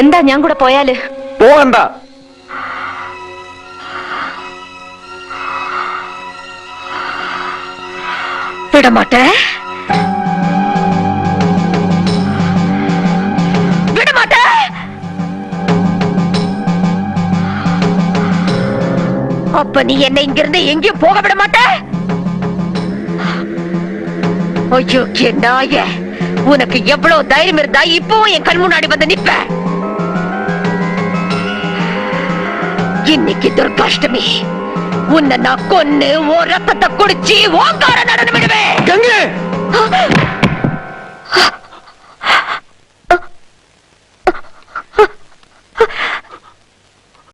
എന്താ ഞാൻ കൂടെ പോയാല് പോകണ്ട വിടമാട്ടെ விடமாட்டே அப்ப நீ என்னை இங்கிருந்து எங்கேயும் போக விட மாட்ட ஐயோ நாய உனக்கு எவ்வளவு தைரியம் இருந்தா இப்பவும் என் கண் முன்னாடி வந்து நிப்ப இன்னைக்கு துர்காஷ்டமி. உன்னை நான் கொன்னு ஓ ரத்தத்தை குடிச்சு ஓங்கார நடனம் விடுவேன்